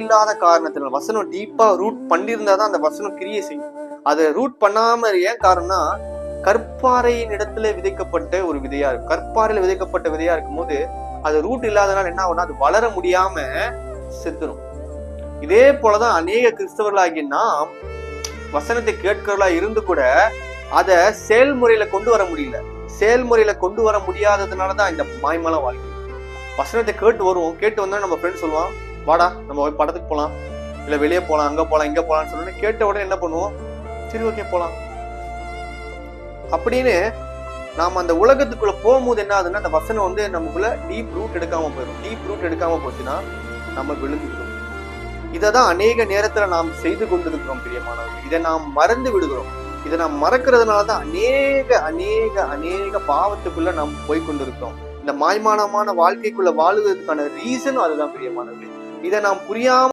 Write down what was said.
இல்லாத காரணத்தினால் வசனம் டீப்பா ரூட் பண்ணியிருந்தா தான் அந்த வசனம் கிரியை செய்யும். அதை ரூட் பண்ணாம ஏன் காரணம்னா கற்பாறையின் இடத்துல விதைக்கப்பட்ட ஒரு விதையா இருக்கும். கற்பாறையில விதைக்கப்பட்ட விதையா இருக்கும் போது அது ரூட் இல்லாதனால என்ன ஆகும்னா அது வளர முடியாம செத்துரும். இதே போலதான் அநேக கிறிஸ்தவர்களாகிய நாம் வசனத்தை கேட்கிறவர்களா இருந்து கூட அதை செயல்முறையில கொண்டு வர முடியல. செயல்முறையில கொண்டு வர முடியாததுனாலதான் இந்த மாய்மலம் வாழ்க்கை. வசனத்தை கேட்டு வருவோம். கேட்டு வந்தா நம்ம ஃப்ரெண்ட் சொல்லுவான் வாடா நம்ம போய் படத்துக்கு போகலாம் இல்லை வெளியே போகலாம் அங்கே போகலாம் இங்கே போகலாம்னு சொல்லி கேட்ட உடனே என்ன பண்ணுவோம்? சரி ஓகே போகலாம் அப்படின்னு நாம் அந்த உலகத்துக்குள்ள போகும்போது என்ன ஆகுதுன்னா அந்த வசனம் வந்து நமக்குள்ள டீப் ரூட் எடுக்காம போயிடும் டீப் ரூட் எடுக்காம போச்சுன்னா நம்ம விழுந்துக்கிறோம் இதை தான் அநேக நேரத்தில் நாம் செய்து கொண்டிருக்கிறோம் பிரியமானவர்கள். இதை நாம் மறந்து விடுகிறோம். இதை நாம் மறக்கிறதுனால தான் அநேக அநேக அநேக பாவத்துக்குள்ள நாம் போய் கொண்டிருக்கிறோம். இந்த மாய்மானமான வாழ்க்கைக்குள்ள வாழுவதற்கான ரீசனும் அதுதான் பிரியமானவர்கள். இதை நாம் புரியாம